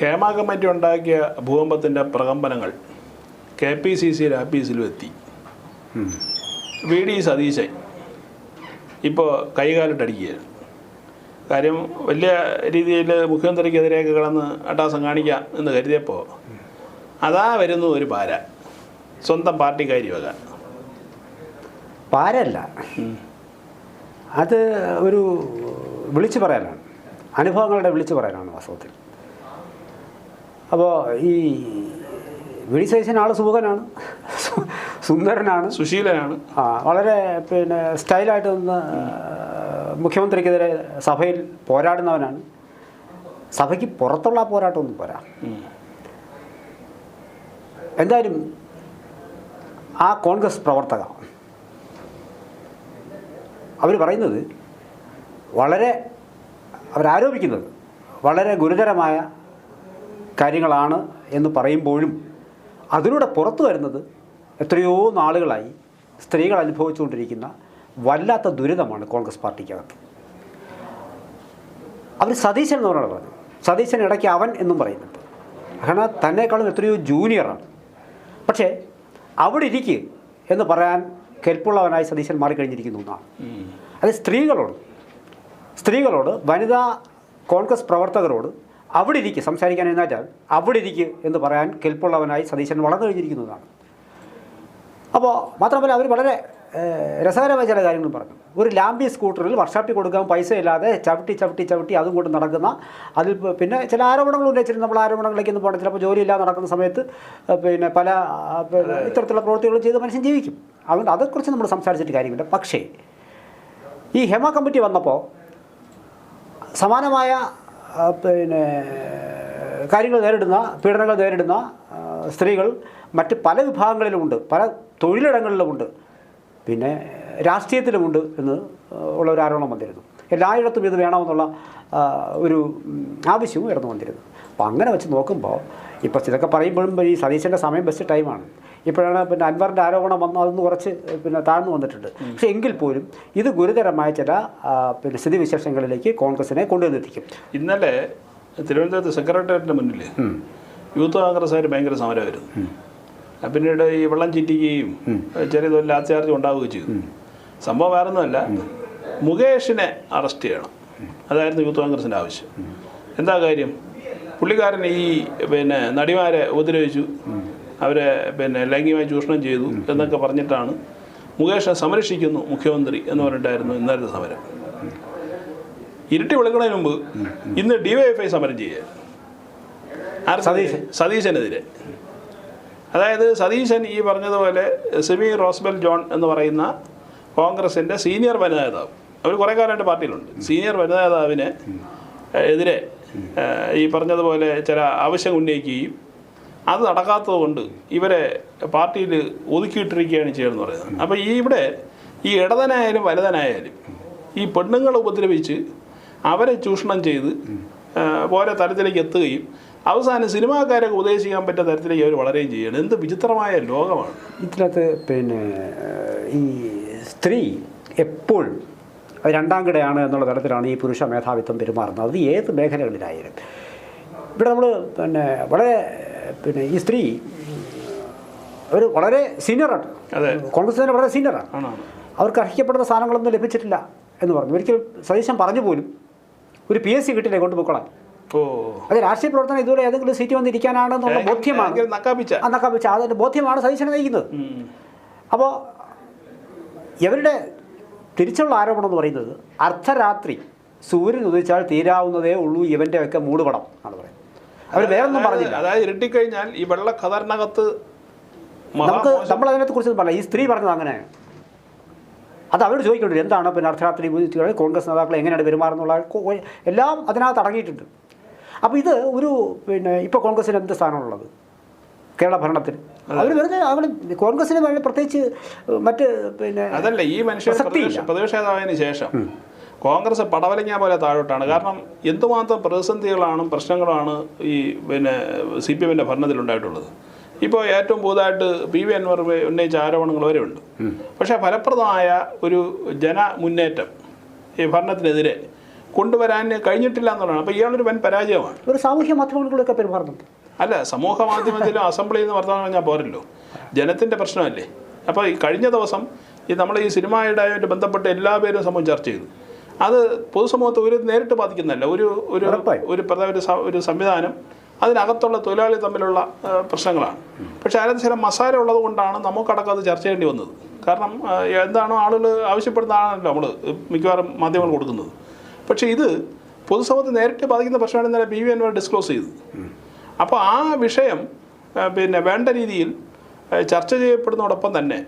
Hema committee ഉണ്ടാക്കിയ ഭൂകമ്പത്തിന്റെ പ്രകമ്പനങ്ങൾ K P C സിയുടെ ആഫീസിലും എത്തി. വി ഡി സതീശൻ ഇപ്പോൾ കൈകാലിട്ടടിക്കുകയാണ്. കാര്യം വലിയ രീതിയിൽ മുഖ്യമന്ത്രിക്കെതിരെയൊക്കെ കിടന്ന് അട്ടാസം കാണിക്കാം എന്ന് കരുതിയപ്പോൾ അതാ വരുന്നു ഒരു പാര. സ്വന്തം പാർട്ടിക്കാരി വക. പാരല്ല. അത് ഒരു വിളിച്ചു പറയാനാണ്. അനുഭവങ്ങളുടെ വിളിച്ചു പറയാനാണ് വാസ്തവത്തിൽ. അപ്പോൾ ഈ വിളിശേഷൻ ആൾ സുഖനാണ് സുന്ദരനാണ്. സുശീലനാണ്. ആ വളരെ പിന്നെ സ്റ്റൈലായിട്ട് നിന്ന് മുഖ്യമന്ത്രിക്കെതിരെ സഭയിൽ പോരാടുന്നവനാണ്. സഭയ്ക്ക് പുറത്തുള്ള ആ പോരാട്ടമൊന്നും പോരാ. എന്തായാലും ആ കോൺഗ്രസ് പ്രവർത്തക അവർ പറയുന്നത് വളരെ അവരാരോപിക്കുന്നത് വളരെ ഗുരുതരമായ കാര്യങ്ങളാണ് എന്ന് പറയുമ്പോഴും അതിലൂടെ പുറത്തു വരുന്നത് എത്രയോ നാളുകളായി സ്ത്രീകൾ അനുഭവിച്ചുകൊണ്ടിരിക്കുന്ന വല്ലാത്ത ദുരിതമാണ് കോൺഗ്രസ് പാർട്ടിക്കകത്ത്. അവർ സതീശൻ എന്ന് പറഞ്ഞാൽ പറഞ്ഞു സതീശൻ ഇടയ്ക്ക് അവൻ എന്നും പറയുന്നുണ്ട്. കാരണം തന്നെക്കാളും എത്രയോ ജൂനിയറാണ് പക്ഷേ അവിടെ ഇരിക്കുക എന്ന് പറയാൻ കെൽപ്പുള്ളവനായി സതീശൻ മാറിക്കഴിഞ്ഞിരിക്കുന്നു എന്നാണ്. അത് സ്ത്രീകളോട് സ്ത്രീകളോട് വനിതാ കോൺഗ്രസ് പ്രവർത്തകരോട് അവിടെ ഇരിക്കുക സംസാരിക്കാൻ എന്നാച്ചാൽ അവിടെ ഇരിക്കുക എന്ന് പറയാൻ കെൽപ്പുള്ളവനായി സതീശൻ വളർന്നു കഴിഞ്ഞിരിക്കുന്നതാണ്. അപ്പോൾ മാത്രമല്ല അവർ വളരെ രസകരമായ ചില കാര്യങ്ങൾ പറഞ്ഞു. ഒരു ലാംബി സ്കൂട്ടറിൽ വർക്ക്ഷോപ്പിൽ കൊടുക്കാൻ പൈസ ഇല്ലാതെ ചവിട്ടി ചവിട്ടി ചവിട്ടി അതും കൊണ്ട് നടക്കുന്ന അതിൽ പിന്നെ ചില ആരോപണങ്ങൾ ഉന്നയിച്ചിട്ട് നമ്മൾ ആരോപണങ്ങളിലേക്ക് ഒന്നും പോകണം ചിലപ്പോൾ ജോലിയില്ലാതെ നടക്കുന്ന സമയത്ത് പിന്നെ പല ഇത്തരത്തിലുള്ള പ്രവൃത്തികളും ചെയ്ത് മനുഷ്യൻ ജീവിക്കും. അതുകൊണ്ട് അതേക്കുറിച്ച് നമ്മൾ സംസാരിച്ചിട്ട് കാര്യമില്ല. പക്ഷേ ഈ ഹെമ കമ്മിറ്റി വന്നപ്പോൾ സമാനമായ പിന്നെ കാര്യങ്ങൾ നേരിടുന്ന പീഡനങ്ങൾ നേരിടുന്ന സ്ത്രീകൾ മറ്റ് പല വിഭാഗങ്ങളിലുമുണ്ട് പല തൊഴിലിടങ്ങളിലുമുണ്ട് പിന്നെ രാഷ്ട്രീയത്തിലുമുണ്ട് എന്ന് ഉള്ള ഒരു ആരോപണം വന്നിരുന്നു. എല്ലായിടത്തും ഇത് വേണമെന്നുള്ള ഒരു ആവശ്യവും ഉയർന്നു വന്നിരുന്നു. അപ്പോൾ അങ്ങനെ വെച്ച് നോക്കുമ്പോൾ ഇപ്പോൾ ഇതൊക്കെ പറയുമ്പോഴും ഈ സതീശന്റെ സമയം ബെസ്റ്റ് ടൈമാണ് ഇപ്പോഴാണ് പിന്നെ അൻവറിന്റെ ആരോപണം വന്നു. അതൊന്ന് കുറച്ച് പിന്നെ താഴ്ന്നു വന്നിട്ടുണ്ട്. പക്ഷേ എങ്കിൽ പോലും ഇത് ഗുരുതരമായ ചില പിന്നെ സ്ഥിതിവിശേഷങ്ങളിലേക്ക് കോൺഗ്രസിനെ കൊണ്ടുവന്നെത്തിക്കും. ഇന്നലെ തിരുവനന്തപുരത്ത് സെക്രട്ടേറിയറ്റിന്റെ മുന്നിൽ യൂത്ത് കോൺഗ്രസ്സുകാർ ഭയങ്കര സമരമായിരുന്നു. പിന്നീട് ഈ വെള്ളം ചീറ്റിക്കുകയും ചെറിയ തോതിൽ ലാത്തിയാർജ് ഉണ്ടാവുകയും ചെയ്തു. സംഭവം വേറെ ഒന്നുമല്ല മുകേഷിനെ അറസ്റ്റ് ചെയ്യണം. അതായിരുന്നു യൂത്ത് കോൺഗ്രസിന്റെ ആവശ്യം. എന്താ കാര്യം? പുള്ളിക്കാരൻ ഈ പിന്നെ നടിമാരെ ഉപദ്രവിച്ചു. അവരെ പിന്നെ ലൈംഗികമായി ചൂഷണം ചെയ്തു എന്നൊക്കെ പറഞ്ഞിട്ടാണ് മുകേഷിനെ സംരക്ഷിക്കുന്നു മുഖ്യമന്ത്രി എന്ന് പറഞ്ഞിട്ടായിരുന്നു ഇന്നലത്തെ സമരം. ഇരുട്ടി വിളിക്കുന്നതിന് മുമ്പ് ഇന്ന് ഡിവൈഎഫ്ഐ സമരം ചെയ്യുക. സതീശൻ. സതീശനെതിരെ. അതായത് സതീശൻ ഈ പറഞ്ഞതുപോലെ സിമി റോസ്ബെൽ ജോൺ എന്ന് പറയുന്ന കോൺഗ്രസിന്റെ സീനിയർ വനിതാ നേതാവ് അവർ കുറേ കാലമായിട്ട് പാർട്ടിയിലുണ്ട്. സീനിയർ വനിതാ നേതാവിന് എതിരെ ഈ പറഞ്ഞതുപോലെ ചില ആവശ്യം ഉന്നയിക്കുകയും അത് നടക്കാത്തത് കൊണ്ട് ഇവരെ പാർട്ടിയിൽ ഒതുക്കിയിട്ടിരിക്കുകയാണ് ചെയ്യുന്നത് പറയുന്നത്. അപ്പോൾ ഈ ഇവിടെ ഈ ഇടതനായാലും വലുതനായാലും ഈ പെണ്ണുങ്ങളെ ഉപദ്രവിച്ച് അവരെ ചൂഷണം ചെയ്ത് ഓരോ തരത്തിലേക്ക് എത്തുകയും അവസാനം സിനിമാക്കാരൊക്കെ ഉപദേശിക്കാൻ പറ്റുന്ന തരത്തിലേക്ക് അവർ വളരുകയും ചെയ്യണം എന്ത് വിചിത്രമായ ലോകമാണ്. ഇതിനകത്ത് പിന്നെ ഈ സ്ത്രീ എപ്പോഴും അത് രണ്ടാം കിടയാണ് എന്നുള്ള തരത്തിലാണ് ഈ പുരുഷ മേധാവിത്വം പെരുമാറുന്നത്. അത് ഏത് മേഖലകളിലായാലും. ഇവിടെ നമ്മൾ പിന്നെ വളരെ പിന്നെ ഈ സ്ത്രീ അവർ വളരെ സീനിയറാണ്. കോൺഗ്രസ് തന്നെ വളരെ സീനിയറാണ്. അവർക്ക് അർഹിക്കപ്പെടുന്ന സാധനങ്ങളൊന്നും ലഭിച്ചിട്ടില്ല എന്ന് പറഞ്ഞു. ഒരിക്കൽ സതീശൻ പറഞ്ഞു പോലും ഒരു പി എസ് സി കിട്ടില്ലേ കൊണ്ട് ഓ. അത് രാഷ്ട്രീയ പ്രവർത്തനം ഇതുവരെ ഏതെങ്കിലും സീറ്റ് വന്നിരിക്കാനാണ് എന്നുള്ള ബോധ്യമാണ്. നക്കാപ്പിച്ച. അതിന്റെ ബോധ്യമാണ് സതീശനെ നയിക്കുന്നത്. അപ്പോൾ ഇവരുടെ തിരിച്ചുള്ള ആരോപണം എന്ന് പറയുന്നത് അർദ്ധരാത്രി സൂര്യൻ ഉദിച്ചാൽ തീരാവുന്നതേ ഉള്ളൂ ഇവന്റെ ഒക്കെ മൂടുപടം എന്നാണ് പറയുന്നത്. അവർ വേറൊന്നും ഒന്നും പറഞ്ഞില്ല. അതായത് ഇരട്ടിക്കഴിഞ്ഞാൽ ഈ വെള്ള ഖദറിനകത്ത് നമുക്ക് നമ്മൾ അതിനകത്ത് കുറിച്ച് പറയാം ഈ സ്ത്രീ പറഞ്ഞത് അങ്ങനെ. അത് അവരോട് ചോദിക്കുന്നുണ്ട് എന്താണ് പിന്നെ അർദ്ധരാത്രി കോൺഗ്രസ് നേതാക്കൾ എങ്ങനെയാണ് പെരുമാറുന്നുള്ള എല്ലാം അതിനകത്ത് അടങ്ങിയിട്ടുണ്ട്. അപ്പോൾ ഇത് ഒരു പിന്നെ ഇപ്പോൾ കോൺഗ്രസിന് എന്ത് സ്ഥാനമുള്ളത് കേരള ഭരണത്തിൽ അവർ വെറുതെ അവർ കോൺഗ്രസിന് പ്രത്യേകിച്ച് മറ്റ് പിന്നെ അതല്ല ഈ മനുഷ്യൻ നേതാവിന് ശേഷം കോൺഗ്രസ് പടവലങ്ങ പോലെ താഴോട്ടാണ്. കാരണം എന്തുമാത്രം പ്രതിസന്ധികളാണ് പ്രശ്നങ്ങളാണ് ഈ പിന്നെ സി പി എമ്മിന്റെ ഭരണത്തിലുണ്ടായിട്ടുള്ളത്. ഇപ്പോൾ ഏറ്റവും പുതുതായിട്ട് പി വി അൻവർ ഉന്നയിച്ച ആരോപണങ്ങൾ വരെ ഉണ്ട്. പക്ഷേ ഫലപ്രദമായ ഒരു ജന മുന്നേറ്റം ഈ ഭരണത്തിനെതിരെ കൊണ്ടുവരാൻ കഴിഞ്ഞിട്ടില്ല എന്നുള്ളതാണ്. അപ്പോൾ ഇയാളൊരു വൻ പരാജയമാണ്. ഒരു സാമൂഹ്യ മാധ്യമങ്ങളിലൊക്കെ പെരുമാറുന്നുണ്ട്. അല്ല സമൂഹ മാധ്യമത്തിലും അസംബ്ലിയിൽ നിന്ന് വർത്തമാനം പറഞ്ഞാൽ പോരല്ലോ. ജനത്തിന്റെ പ്രശ്നമല്ലേ? അപ്പോൾ ഈ കഴിഞ്ഞ ദിവസം ഈ നമ്മൾ ഈ സിനിമയുമായിട്ട് ബന്ധപ്പെട്ട് എല്ലാ പേരും സംബന്ധിച്ച് ചർച്ച ചെയ്തു. അത് പൊതുസമൂഹത്തെ ഒരു നേരിട്ട് ബാധിക്കുന്നതല്ല. ഒരു ഒരു ഒരു പ്രധാന ഒരു സംവിധാനം അതിനകത്തുള്ള തൊഴിലാളി തമ്മിലുള്ള പ്രശ്നങ്ങളാണ്. പക്ഷേ അതിനകത്ത് ചില മസാല ഉള്ളത് കൊണ്ടാണ് നമുക്കടക്കം അത് ചർച്ച ചെയ്യേണ്ടി വന്നത്. കാരണം എന്താണോ ആളുകൾ ആവശ്യപ്പെടുന്നതാണല്ലോ നമ്മൾ മിക്കവാറും മാധ്യമങ്ങൾ കൊടുക്കുന്നത്. പക്ഷേ ഇത് പൊതുസമൂഹത്തെ നേരിട്ട് ബാധിക്കുന്ന പ്രശ്നമാണ് ഇന്നലെ ബി വി അൻവർ ഡിസ്ക്ലോസ് ചെയ്തത് അപ്പോൾ ആ വിഷയം പിന്നെ വേണ്ട രീതിയിൽ ചർച്ച ചെയ്യപ്പെടുന്നതോടൊപ്പം തന്നെ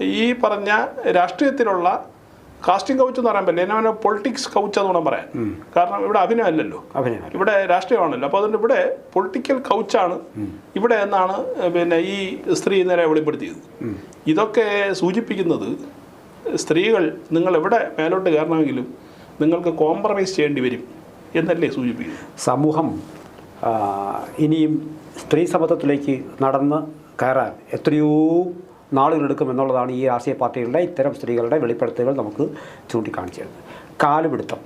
ഈ പറഞ്ഞ രാഷ്ട്രീയത്തിലുള്ള കാസ്റ്റിംഗ് കൗച്ച് എന്ന് പറയാൻ പറ്റില്ല. എന്നെ പൊളിറ്റിക്സ് കൗച്ച് എന്ന് വേണം പറയാൻ. കാരണം ഇവിടെ അഭിനയമല്ലല്ലോ. അല്ലല്ലോ ഇവിടെ രാഷ്ട്രീയമാണല്ലോ. അപ്പോൾ അതുകൊണ്ട് ഇവിടെ പൊളിറ്റിക്കൽ കൗച്ചാണ്. ഇവിടെ എന്നാണ് പിന്നെ ഈ സ്ത്രീ നേരെ വെളിപ്പെടുത്തിയത്. ഇതൊക്കെ സൂചിപ്പിക്കുന്നത് സ്ത്രീകൾ നിങ്ങൾ എവിടെ മേലോട്ട് കയറണമെങ്കിലും നിങ്ങൾക്ക് കോംപ്രമൈസ് ചെയ്യേണ്ടി വരും എന്നല്ലേ സൂചിപ്പിക്കുന്നത്? സമൂഹം ഇനിയും സ്ത്രീ സമത്വത്തിലേക്ക് നടന്ന് കയറാൻ എത്രയോ നാളുകളെടുക്കും എന്നുള്ളതാണ് ഈ രാഷ്ട്രീയ പാർട്ടികളുടെ ഇത്തരം സ്ത്രീകളുടെ വെളിപ്പെടുത്തലുകൾ നമുക്ക് ചൂണ്ടിക്കാണിച്ചു തരുന്നത് കാലുപിടുത്തം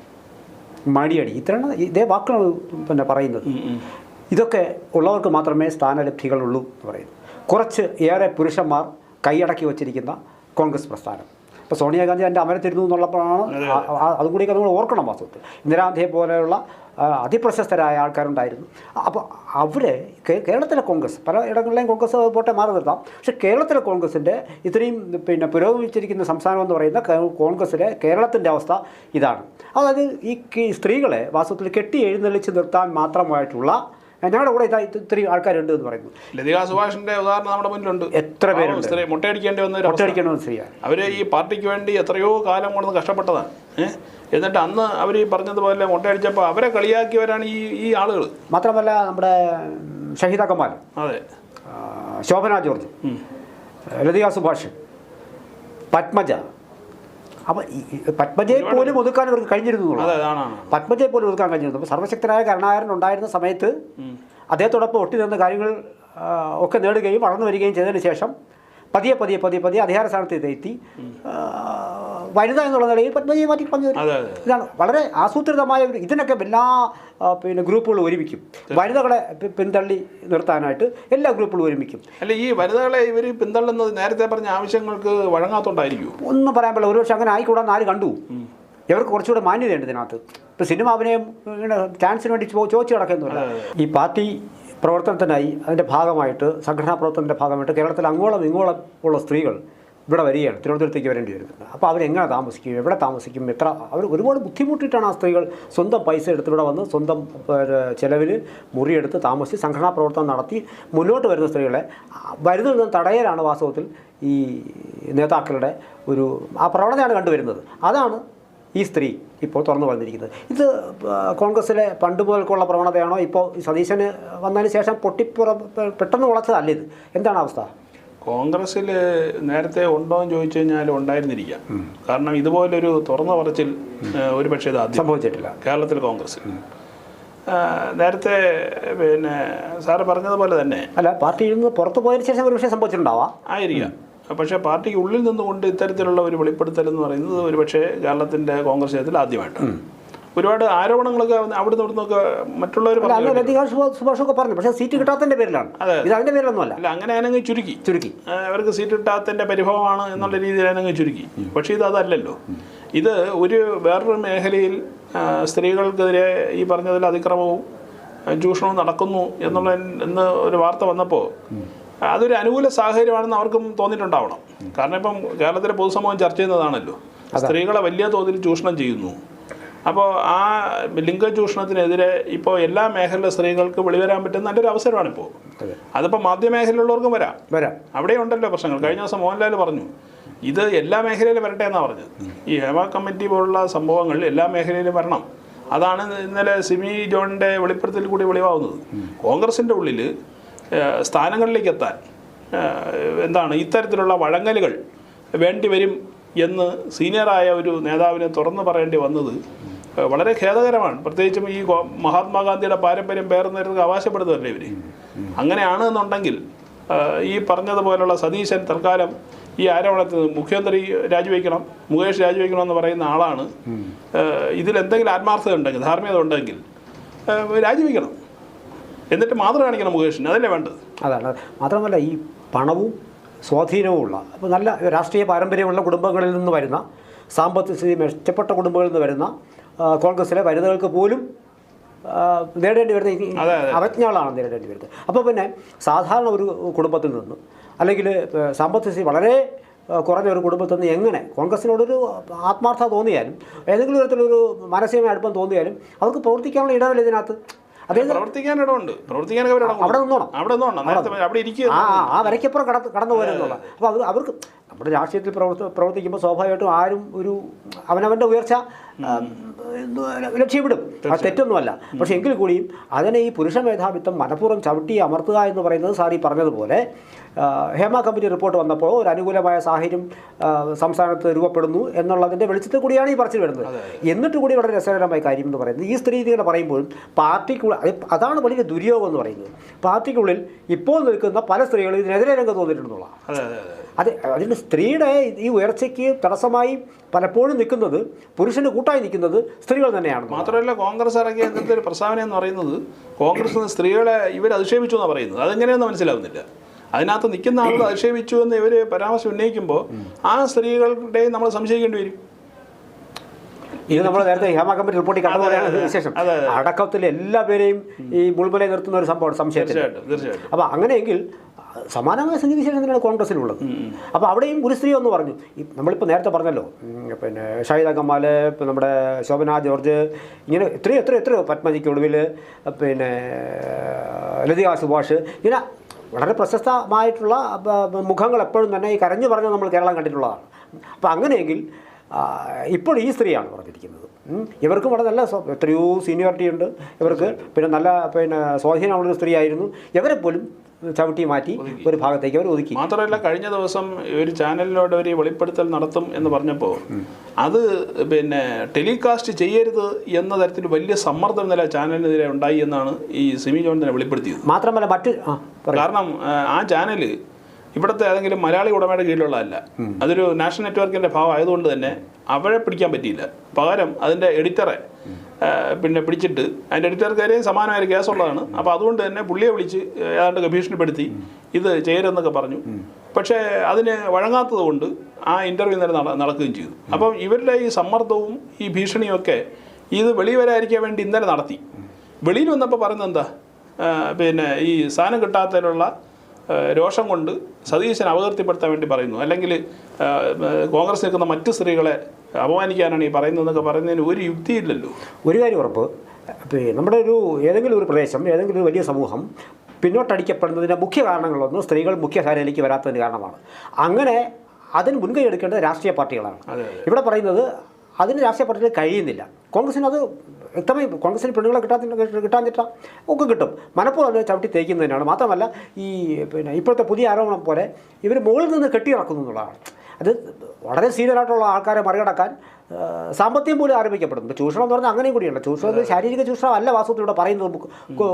മടിയടി ഇത്തരം ഇതേ വാക്കുകൾ പിന്നെ പറയുന്നത്. ഇതൊക്കെ ഉള്ളവർക്ക് മാത്രമേ സ്ഥാനലബ്ധികളുള്ളൂ എന്ന് പറയുന്നു. കുറച്ച് ഏറെ പുരുഷന്മാർ കൈയടക്കി വച്ചിരിക്കുന്ന കോൺഗ്രസ് പ്രസ്ഥാനം. ഇപ്പോൾ സോണിയാഗാന്ധി എന്റെ അമരത്തിരുന്നു എന്നുള്ളപ്പോഴാണ് അതും കൂടിയൊക്കെ നമ്മൾ ഓർക്കണം വാസ്തവത്തിൽ. ഇന്ദിരാഗാന്ധിയെ പോലെയുള്ള അതിപ്രശസ്തരായ ആൾക്കാരുണ്ടായിരുന്നു. അപ്പോൾ അവർ കേരളത്തിലെ കോൺഗ്രസ് പല ഇടങ്ങളിലെയും കോൺഗ്രസ് പോട്ടെ മാറി നിർത്താം. പക്ഷേ കേരളത്തിലെ കോൺഗ്രസിന്റെ ഇത്രയും പിന്നെ പുരോഗമിച്ചിരിക്കുന്ന സംസ്ഥാനം എന്ന് പറയുന്ന കോൺഗ്രസിലെ കോൺഗ്രസ്സിലെ കേരളത്തിന്റെ അവസ്ഥ ഇതാണ്. അതായത് ഈ സ്ത്രീകളെ വാസ്തവത്തിൽ കെട്ടി എഴുന്നള്ളിച്ച് നിർത്താൻ മാത്രമായിട്ടുള്ള ഞങ്ങളുടെ കൂടെ ഇതാ ഇത്തിരി ഇത്രയും ആൾക്കാരുണ്ട് എന്ന് പറയുന്നു. ലതികാ സുഭാഷിന്റെ ഉദാഹരണം നമ്മുടെ മുന്നിലുണ്ട്. എത്ര പേരുണ്ട്? മുട്ടയടിക്കേണ്ടി സ്ത്രീ മുട്ടയടിക്കേണ്ടി വന്ന സ്ത്രീയാണ് അവർ ഈ പാർട്ടിക്ക് വേണ്ടി എത്രയോ കാലം കൊണ്ട് കഷ്ടപ്പെട്ടതാണ്. ഏഹ് എന്നിട്ട് അന്ന് അവർ ഈ പറഞ്ഞതുപോലെ മുട്ടയടിച്ചപ്പോൾ അവരെ കളിയാക്കിയവരാണ് ഈ ഈ ആളുകൾ. മാത്രമല്ല നമ്മുടെ ഷഹീദ കമാൽ അതെ. ശോഭന ജോർജ്. ലതിക സുഭാഷ് പത്മജ. അപ്പം പത്മജയെ പോലും ഒതുക്കാൻ ഇവർക്ക് കഴിഞ്ഞിരുന്നു പത്മജയെ പോലും ഒതുക്കാൻ കഴിഞ്ഞിരുന്നു. അപ്പോൾ സർവശക്തനായ കരുണാകരൻ ഉണ്ടായിരുന്ന സമയത്ത് അദ്ദേഹത്തോടൊപ്പം ഒട്ടി നിന്ന കാര്യങ്ങൾ ഒക്കെ നേടുകയും വളർന്നു വരികയും ചെയ്തതിന് ശേഷം പതിയെ പതിയെ പതിയെ പതിയെ അധികാര സ്ഥാനത്ത് എത്തി. വനിത എന്നുള്ള നിലയിൽ പത്മജയെ മാറ്റി പറഞ്ഞു ഇതാണ് വളരെ ആസൂത്രിതമായ ഒരു ഇതിനൊക്കെ എല്ലാ പിന്നെ ഗ്രൂപ്പുകളും ഒരുമിക്കും. വനിതകളെ പിന്തള്ളി നിർത്താനായിട്ട് എല്ലാ ഗ്രൂപ്പുകളും ഒരുമിക്കും. അല്ല ഈ വനിതകളെ ഇവർ പിന്തള്ളുന്നത് നേരത്തെ പറഞ്ഞ ആവശ്യങ്ങൾക്ക് വഴങ്ങാത്തോണ്ടായിരിക്കും ഒന്നും പറയാൻ പറ്റില്ല. ഒരുപക്ഷെ അങ്ങനെ ആയിക്കൂടാന്ന് ആര് കണ്ടു? ഇവർക്ക് കുറച്ചുകൂടെ മാന്യതയുണ്ട് ഇതിനകത്ത്. ഇപ്പം സിനിമ അഭിനയം ഇങ്ങനെ ചാൻസിന് വേണ്ടി ചോദിച്ചു കിടക്കുന്നില്ല ഈ പാർട്ടി പ്രവർത്തനത്തിനായി അതിന്റെ ഭാഗമായിട്ട് സംഘടനാ പ്രവർത്തനത്തിന്റെ ഭാഗമായിട്ട് കേരളത്തിൽ അങ്ങോളം ഇങ്ങോളം ഉള്ള സ്ത്രീകൾ ഇവിടെ വരികയാണ്. തിരുവനന്തപുരത്തേക്ക് വരേണ്ടി വരുന്നത്. അപ്പോൾ അവരെങ്ങനെ താമസിക്കും? എവിടെ താമസിക്കും? എത്ര? അവർ ഒരുപാട് ബുദ്ധിമുട്ടിയിട്ടാണ് ആ സ്ത്രീകൾ സ്വന്തം പൈസ എടുത്ത് ഇവിടെ വന്ന് സ്വന്തം ചിലവിൽ മുറിയെടുത്ത് താമസിച്ച് സംഘടനാ പ്രവർത്തനം നടത്തി മുന്നോട്ട് വരുന്ന സ്ത്രീകളെ വരുന്നത് തടയലാണ് വാസ്തവത്തിൽ ഈ നേതാക്കളുടെ ഒരു ആ പ്രവണതയാണ് കണ്ടുവരുന്നത്. അതാണ് ഈ സ്ത്രീ ഇപ്പോൾ തുറന്നു വന്നിരിക്കുന്നത് ഇത് കോൺഗ്രസ്സിലെ പണ്ട് മുതൽക്കുള്ള പ്രവണതയാണോ? ഇപ്പോൾ സതീശന് വന്നതിന് ശേഷം പൊട്ടിപ്പുറ പെട്ടെന്ന് ഉളച്ചതല്ല ഇത്. എന്താണ് അവസ്ഥ? കോൺഗ്രസ്സിൽ നേരത്തെ ഉണ്ടോ എന്ന് ചോദിച്ചു കഴിഞ്ഞാൽ ഉണ്ടായിരുന്നിരിക്കാം. കാരണം ഇതുപോലൊരു തുറന്ന പറച്ചിൽ ഒരു പക്ഷേ ഇത് ആദ്യം സംഭവിച്ചിട്ടില്ല. കേരളത്തിൽ കോൺഗ്രസ് നേരത്തെ പിന്നെ സാറ് പറഞ്ഞതുപോലെ തന്നെ അല്ല പാർട്ടിയിൽ നിന്ന് പുറത്തു പോയതിനു ശേഷം ഒരു വിഷയം സംഭവിച്ചിട്ടുണ്ടാവാം? ആയിരിക്കാം. പക്ഷേ പാർട്ടിക്ക് ഉള്ളിൽ നിന്നുകൊണ്ട് ഇത്തരത്തിലുള്ള ഒരു വെളിപ്പെടുത്തൽ എന്ന് പറയുന്നത് ഒരുപക്ഷെ കേരളത്തിന്റെ കോൺഗ്രസ് ചരിത്രത്തിൽ ആദ്യമായിട്ടാണ് ഒരുപാട് ആരോപണങ്ങളൊക്കെ അവിടുന്ന് ഇവിടുന്നൊക്കെ മറ്റുള്ളവർ അന്ന് പറഞ്ഞു ലതിക സുഭാഷൊക്കെ പറഞ്ഞു. പക്ഷേ സീറ്റ് കിട്ടാത്തതിന്റെ പേരിലാണ്. ഇത് അതിന്റെ പേരിലൊന്നുമല്ല. അല്ല അങ്ങനെ ആണെങ്കിൽ ചുരുക്കി. ചുരുക്കി. അവർക്ക് സീറ്റ് കിട്ടാത്തതിന്റെ പരിഭവമാണ് എന്നുള്ള രീതിയിൽ ഞാനങ്ങ് ചുരുക്കി. പക്ഷേ ഇത് അതല്ലല്ലോ. ഇത് ഒരു വേറൊരു മേഖലയിൽ സ്ത്രീകൾക്കെതിരെ ഈ പറഞ്ഞതിൽ അതിക്രമവും ചൂഷണവും നടക്കുന്നു എന്നുള്ള എന്ന് ഒരു വാർത്ത വന്നപ്പോൾ അതൊരു അനുകൂല സാഹചര്യമാണെന്ന് അവർക്കും തോന്നിയിട്ടുണ്ടാവണം. കാരണം ഇപ്പം കേരളത്തിലെ പൊതുസമൂഹം ചർച്ച ചെയ്യുന്നതാണല്ലോ. സ്ത്രീകളെ വലിയ തോതിൽ ചൂഷണം ചെയ്യുന്നു. അപ്പോൾ ആ ലിംഗ ചൂഷണത്തിനെതിരെ ഇപ്പോൾ എല്ലാ മേഖലയിലെ സ്ത്രീകൾക്ക് വെളിവരാൻ പറ്റുന്ന നല്ലൊരു അവസരമാണ് അവസരമാണിപ്പോൾ അതിപ്പോൾ മാധ്യമേഖലയിലുള്ളവർക്കും വരാം. വരാം. അവിടെ ഉണ്ടല്ലോ പ്രശ്നങ്ങൾ. കഴിഞ്ഞ ദിവസം മോഹൻലാൽ പറഞ്ഞു ഇത് എല്ലാ മേഖലയിലും വരട്ടെ എന്നാണ് പറഞ്ഞത്. ഈ ഹേമ കമ്മിറ്റി പോലുള്ള സംഭവങ്ങൾ എല്ലാ മേഖലയിലും വരണം. അതാണ് ഇന്നലെ സിമി ജോണിന്റെ വെളിപ്പെടുത്തൽ കൂടി വെളിവാകുന്നത് കോൺഗ്രസിന്റെ ഉള്ളിൽ സ്ഥാനങ്ങളിലേക്ക് എത്താൻ എന്താണ് ഇത്തരത്തിലുള്ള വഴങ്ങലുകൾ വേണ്ടിവരും എന്ന് സീനിയറായ ഒരു നേതാവിനെ തുറന്നു പറയേണ്ടി വന്നത് വളരെ ഖേദകരമാണ്. പ്രത്യേകിച്ചും ഈ മഹാത്മാഗാന്ധിയുടെ പാരമ്പര്യം പേർന്നവർക്ക് അവകാശപ്പെടുന്നതല്ലേ ഇവർ അങ്ങനെയാണ് എന്നുണ്ടെങ്കിൽ ഈ പറഞ്ഞതുപോലുള്ള സതീശൻ തൽക്കാലം ഈ ആരോപണത്തിൽ മുഖ്യമന്ത്രി രാജിവെക്കണം മുകേഷ് രാജിവെക്കണം എന്ന് പറയുന്ന ആളാണ്. ഇതിലെന്തെങ്കിലും ആത്മാർത്ഥത ഉണ്ടെങ്കിൽ ധാർമ്മികത ഉണ്ടെങ്കിൽ രാജിവെക്കണം. എന്നിട്ട് മാത്രം കാണിക്കണം മുകേഷിന് അതല്ലേ വേണ്ടത്? അതാണ്. മാത്രമല്ല ഈ പണവും സ്വാധീനവുമുള്ള അപ്പോൾ നല്ല രാഷ്ട്രീയ പാരമ്പര്യമുള്ള കുടുംബങ്ങളിൽ നിന്ന് വരുന്ന സാമ്പത്തിക സ്ഥിതി മെച്ചപ്പെട്ട കുടുംബങ്ങളിൽ നിന്ന് വരുന്ന ആ, കോൺഗ്രസിലെ വനിതകൾക്ക് പോലും നേടേണ്ടി വരുന്ന. അവജ്ഞകളാണ് നേരിടേണ്ടി വരുന്നത്. അപ്പോൾ പിന്നെ സാധാരണ ഒരു കുടുംബത്തിൽ നിന്ന് അല്ലെങ്കിൽ ഏഹ്, സാമ്പത്തിക വളരെ കുറഞ്ഞ ഒരു കുടുംബത്തിൽ നിന്ന് എങ്ങനെ കോൺഗ്രസിനോടൊരു ആത്മാർത്ഥ തോന്നിയാലും ഏതെങ്കിലും തരത്തിലൊരു മാനസികമായ അടുപ്പം തോന്നിയാലും അവർക്ക് പ്രവർത്തിക്കാനുള്ള ഇടവില്ല ഇതിനകത്ത്. പ്രവർത്തിക്കാൻ ഇടമുണ്ട് പ്രവർത്തിക്കാൻ അവിടെ നിന്നോണം. അവിടെ നിന്നോണം. നേരത്തെ അവിടെ ഇരിക്കുക ആ വരയ്ക്കപ്പുറം കടന്ന് കടന്നു പോകാനുള്ള അപ്പോൾ അവർക്ക് നമ്മുടെ രാഷ്ട്രീയത്തിൽ പ്രവർത്തി പ്രവർത്തിക്കുമ്പോൾ സ്വാഭാവികമായിട്ടും ആരും ഒരു അവനവന്റെ ഉയർച്ച ലക്ഷ്യപ്പെടും ലക്ഷ്യമിടും. അത് തെറ്റൊന്നുമല്ല. പക്ഷെ എങ്കിൽ കൂടിയും അതിനെ ഈ പുരുഷ മേധാവിത്വം മനഃപൂർവം ചവിട്ടി അമർത്തുക എന്ന് പറയുന്നത് സാർ ഈ പറഞ്ഞതുപോലെ ഹേമ കമ്മിറ്റി റിപ്പോർട്ട് വന്നപ്പോൾ ഒരു അനുകൂലമായ സാഹചര്യം സംസ്ഥാനത്ത് രൂപപ്പെടുന്നു എന്നുള്ളതിന്റെ വെളിച്ചത്തിൽ കൂടിയാണ് ഈ പറച്ചിൽ വരുന്നത്. എന്നിട്ട് കൂടി വളരെ രസകരമായ കാര്യം എന്ന് പറയുന്നത് ഈ സ്ത്രീ ഇങ്ങനെ പറയുമ്പോഴും പാർട്ടിക്കുള്ളിൽ അതാണ് വലിയ ദുര്യോഗം എന്ന് പറയുന്നത്. പാർട്ടിക്കുള്ളിൽ ഇപ്പോൾ നിൽക്കുന്ന പല സ്ത്രീകളും ഇതിനെതിരെ രംഗത്ത് അതെ. അത് അതിന് സ്ത്രീയുടെ ഈ ഉയർച്ചയ്ക്ക് തടസ്സമായി പലപ്പോഴും നിൽക്കുന്നത് പുരുഷന് കൂട്ടായി നിൽക്കുന്നത് സ്ത്രീകൾ തന്നെയാണ്. മാത്രമല്ല കോൺഗ്രസ് ഇറങ്ങിയ ഇന്നത്തെ ഒരു പ്രസ്താവന എന്ന് പറയുന്നത് കോൺഗ്രസ് സ്ത്രീകളെ ഇവർ അധിക്ഷേപിച്ചു എന്നാണ് പറയുന്നത്. അതെങ്ങനെയെന്ന് മനസ്സിലാവുന്നില്ല. അതിനകത്ത് നിൽക്കുന്ന ആളുകൾ അധിക്ഷേപിച്ചു എന്ന് ഇവർ പരാമർശം ഉന്നയിക്കുമ്പോൾ ആ സ്ത്രീകളുടെയും നമ്മൾ സംശയിക്കേണ്ടി വരും. ഇത് നമ്മൾ നേരത്തെ ഹേമ കമ്മിറ്റി റിപ്പോർട്ടിൽ കണ്ടതുപോലെയാണ് പോലെയാണ്. വിശേഷം. അടക്കത്തിൽ എല്ലാ പേരെയും ഈ മുൾമലയെ നിർത്തുന്ന ഒരു സംഭവമാണ് സംശയത്തിൽ അപ്പോൾ അങ്ങനെയെങ്കിൽ സമാനമായ സ്ഥിതിവിശേഷം തന്നെയാണ് കോൺഗ്രസിലുള്ളത് അപ്പോൾ അവിടെയും ഒരു സ്ത്രീ ഒന്ന് പറഞ്ഞു. നമ്മളിപ്പോ നമ്മളിപ്പോൾ നേരത്തെ പറഞ്ഞല്ലോ പിന്നെ ഷാഹിദ കമാൽ ഇപ്പം നമ്മുടെ ശോഭന ജോർജ് ഇങ്ങനെ എത്രയോ എത്രയോ എത്രയോ പത്മജിക്ക് ഒടുവിൽ പിന്നെ ലതിക സുഭാഷ് ഇങ്ങനെ വളരെ പ്രശസ്തമായിട്ടുള്ള മുഖങ്ങൾ എപ്പോഴും തന്നെ ഈ കരഞ്ഞു പറഞ്ഞ് നമ്മൾ കേരളം കണ്ടിട്ടുള്ളതാണ്. അപ്പോൾ അങ്ങനെയെങ്കിൽ ഇപ്പോൾ ഈ സ്ത്രീയാണ് പറഞ്ഞിരിക്കുന്നത്. ഇവർക്ക് വളരെ നല്ല എത്രയോ സീനിയോറിറ്റി ഉണ്ട്. ഇവർക്ക് പിന്നെ നല്ല പിന്നെ സ്വാധീനമുള്ളൊരു സ്ത്രീ ആയിരുന്നു ഇവരെ പോലും ചവിട്ടി മാറ്റി ഒരു ഭാഗത്തേക്ക് അവർ ഒതുക്കി. മാത്രമല്ല കഴിഞ്ഞ ദിവസം ഒരു ചാനലിനോട് ഒരു വെളിപ്പെടുത്തൽ നടത്തും എന്ന് പറഞ്ഞപ്പോൾ അത് പിന്നെ ടെലികാസ്റ്റ് ചെയ്യരുത് എന്ന തരത്തിൽ വലിയ സമ്മർദ്ദം നില ചാനലിനെതിരെ ഉണ്ടായി എന്നാണ് ഈ സിമി ജോൺ തന്നെ വെളിപ്പെടുത്തിയത്. മാത്രമല്ല മറ്റ് കാരണം ആ, ആ ചാനൽ ഇവിടുത്തെ ഏതെങ്കിലും മലയാളി ഉടമയുടെ കീഴിലുള്ളതല്ല. അതൊരു നാഷണൽ നെറ്റ്വർക്കിന്റെ ഭാവം ആയതുകൊണ്ട് തന്നെ അവരെ പിടിക്കാൻ പറ്റിയില്ല. പകരം അതിന്റെ എഡിറ്ററെ പിന്നെ പിടിച്ചിട്ട് അതിന്റെ എഡിറ്റർക്കാരെയും സമാനമായ കേസുള്ളതാണ് അപ്പോൾ അതുകൊണ്ട് തന്നെ പുള്ളിയെ വിളിച്ച് ഏതാണ്ട് ഭീഷണിപ്പെടുത്തി ഇത് ചെയ്യരുതെന്നൊക്കെ പറഞ്ഞു. പക്ഷേ അതിന് വഴങ്ങാത്തത് കൊണ്ട് ആ ഇന്റർവ്യൂ നേരെ നട- നടക്കുകയും ചെയ്തു. അപ്പം ഇവരുടെ ഈ സമ്മർദ്ദവും ഈ ഭീഷണിയും ഒക്കെ ഇത് വെളി വരാതിരിക്കാൻ വേണ്ടി ഇന്നലെ നടത്തി. വെളിയിൽ വന്നപ്പോൾ പറയുന്നത് എന്താ? പിന്നെ ഈ സാധനം കിട്ടാത്തതിനുള്ള രോഷം കൊണ്ട് സതീശൻ അപകീർത്തിപ്പെടുത്താൻ വേണ്ടി പറയുന്നു. അല്ലെങ്കിൽ കോൺഗ്രസ് നിൽക്കുന്ന മറ്റ് സ്ത്രീകളെ അപമാനിക്കാനാണ് ഈ പറയുന്നതെന്നൊക്കെ പറയുന്നതിന് ഒരു യുക്തിയില്ലല്ലോ. ഒരു കാര്യം ഉറപ്പ്. പിന്നെ നമ്മുടെ ഒരു ഏതെങ്കിലും ഒരു പ്രദേശം ഏതെങ്കിലും ഒരു വലിയ സമൂഹം പിന്നോട്ടടിക്കപ്പെടുന്നതിന്റെ മുഖ്യ കാരണങ്ങളൊന്നും സ്ത്രീകൾ മുഖ്യധാരയിലേക്ക് വരാത്തതിന് കാരണമാണ്. അങ്ങനെ അതിന് മുൻകൈ എടുക്കേണ്ടത് രാഷ്ട്രീയ പാർട്ടികളാണ്. ഇവിടെ പറയുന്നത് അതിന് രാഷ്ട്രീയ പാർട്ടികൾ കഴിയുന്നില്ല. കോൺഗ്രസിന് അത് വ്യക്തമായി കോൺഗ്രസിന് പെണ്ണുങ്ങളെ കിട്ടാൻ കിട്ടാഞ്ഞിട്ട ഒക്കെ കിട്ടും. മനഃപൂർവം അത് ചവിട്ടി തേക്കുന്നതിനാണ് മാത്രമല്ല ഈ പിന്നെ ഇപ്പോഴത്തെ പുതിയ ആരോപണം പോലെ ഇവർ മുകളിൽ നിന്ന് കെട്ടിയിറക്കുന്നു എന്നുള്ളതാണ്. അത് വളരെ സീനിയറായിട്ടുള്ള ആൾക്കാരെ മറികടക്കാൻ സാമ്പത്തികം പോലും ആരംഭിക്കപ്പെടുന്നു ചൂഷണം എന്ന് പറഞ്ഞാൽ അങ്ങനെയും കൂടിയുണ്ട്. ചൂഷണം ശാരീരിക ചൂഷണം അല്ല വാസ്തവത്തിലൂടെ പറയുന്നത് നമുക്ക്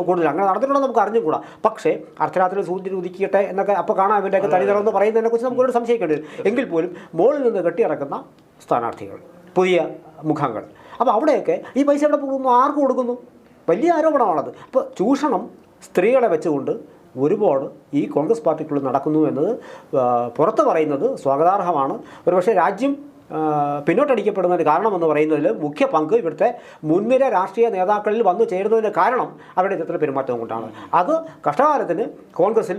കൂടുതൽ. അങ്ങനെ നടന്നിട്ടുണ്ടെന്ന് നമുക്ക് അറിഞ്ഞുകൂടാ. പക്ഷേ അർദ്ധരാത്രി സൂര്യൻ ഉദിക്കട്ടെ എന്നൊക്കെ അപ്പോൾ കാണാൻ ഇവന്റെയൊക്കെ തടി നടന്ന് പറയുന്നതിനെക്കുറിച്ച് നമുക്ക് ഒരു സംശയിക്കേണ്ടി വരും എങ്കിൽ പോലും മുകളിൽ നിന്ന് കെട്ടിയിറക്കുന്ന സ്ഥാനാർത്ഥികൾ. പുതിയ മുഖങ്ങൾ അപ്പോൾ അവിടെയൊക്കെ ഈ പൈസ എവിടെ പോകുന്നു? ആർക്ക് കൊടുക്കുന്നു? വലിയ ആരോപണമാണത്. അപ്പോൾ ചൂഷണം സ്ത്രീകളെ വെച്ചുകൊണ്ട് ഒരുപാട് ഈ കോൺഗ്രസ് പാർട്ടിക്കുള്ളിൽ നടക്കുന്നു എന്നത് പുറത്ത് പറയുന്നത് സ്വാഗതാർഹമാണ്. ഒരുപക്ഷെ രാജ്യം പിന്നോട്ടടിക്കപ്പെടുന്നതിന് കാരണമെന്ന് പറയുന്നതിൽ മുഖ്യ പങ്ക് ഇവിടുത്തെ മുൻനിര രാഷ്ട്രീയ നേതാക്കളിൽ വന്നു ചേരുന്നതിന് കാരണം അവരുടെ ഇത്തരത്തിൽ പെരുമാറ്റം കൊണ്ടാണ്. അത് കഷ്ടകാലത്തിന് കോൺഗ്രസിൽ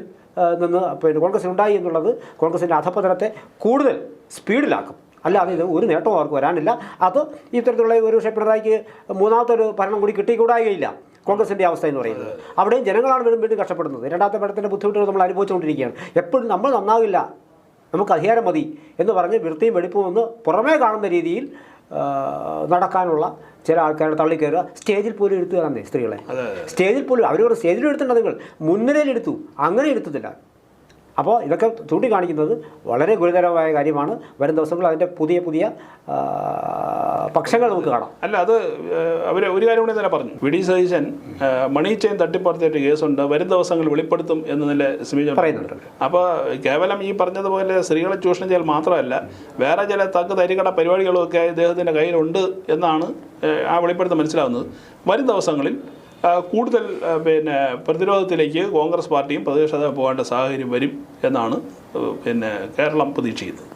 നിന്ന് പിന്നെ കോൺഗ്രസിൽ ഉണ്ടായി എന്നുള്ളത് കോൺഗ്രസിന്റെ അധപതനത്തെ കൂടുതൽ സ്പീഡിലാക്കും. അല്ലാതെ ഇത് ഒരു നേട്ടവും അവർക്ക് വരാനില്ല. അത് ഇത്തരത്തിലുള്ള ഒരു പക്ഷേ പിണറായിക്ക് മൂന്നാമത്തെ ഒരു ഭരണം കൂടി കിട്ടിക്കൂടായില്ല. കോൺഗ്രസിന്റെ അവസ്ഥ എന്ന് പറയുന്നത്. അവിടെയും ജനങ്ങളാണ് വീണ്ടും വീണ്ടും കഷ്ടപ്പെടുന്നത്. രണ്ടാമത്തെ ഭരണത്തിന്റെ ബുദ്ധിമുട്ടുകൾ നമ്മൾ അനുഭവിച്ചുകൊണ്ടിരിക്കുകയാണ്. എപ്പോഴും നമ്മൾ നന്നാവില്ല. നമുക്ക് അധികാരം മതി എന്ന് പറഞ്ഞ് വൃത്തിയും വെടിപ്പും ഒന്ന് പുറമേ കാണുന്ന രീതിയിൽ നടക്കാനുള്ള ചില ആൾക്കാരെ തള്ളിക്കയറുക സ്റ്റേജിൽ പോലും എടുത്തു തന്നെ സ്ത്രീകളെ. സ്റ്റേജിൽ പോലും അവരോട് സ്റ്റേജിൽ എടുത്തിട്ടുണ്ട് നിങ്ങൾ. മുൻനിരയിൽ എടുത്തു അങ്ങനെ എടുത്തതില്ല അപ്പോൾ ഇതൊക്കെ ചൂണ്ടിക്കാണിക്കുന്നത് വളരെ ഗുരുതരമായ കാര്യമാണ്. വരും ദിവസങ്ങൾ അതിന്റെ പുതിയ പുതിയ പക്ഷങ്ങൾ നമുക്ക് കാണാം. അല്ല അത് അവർ ഒരു കാര്യം കൂടി തന്നെ പറഞ്ഞു. V D Satheesan money chain തട്ടിപ്പറത്തിയിട്ട് കേസുണ്ട് വരും ദിവസങ്ങൾ വെളിപ്പെടുത്തും എന്ന് നില സിമിജൻ പറയുന്നുണ്ട്. അപ്പോൾ കേവലം ഈ പറഞ്ഞതുപോലെ സ്ത്രീകളെ ചൂഷണം ചെയ്യൽ മാത്രമല്ല വേറെ ചില തക്ക് തരികട പരിപാടികളുമൊക്കെ ഇദ്ദേഹത്തിന്റെ കയ്യിലുണ്ട് എന്നാണ് ആ, വെളിപ്പെടുത്തം മനസ്സിലാവുന്നത്. വരും ദിവസങ്ങളിൽ കൂടുതൽ പിന്നെ പ്രതിരോധത്തിലേക്ക് കോൺഗ്രസ് പാർട്ടിയും പ്രതിപക്ഷത പോകേണ്ട സാഹചര്യം വരും എന്നാണ് പിന്നെ കേരളം പ്രതീക്ഷിക്കുന്നത്.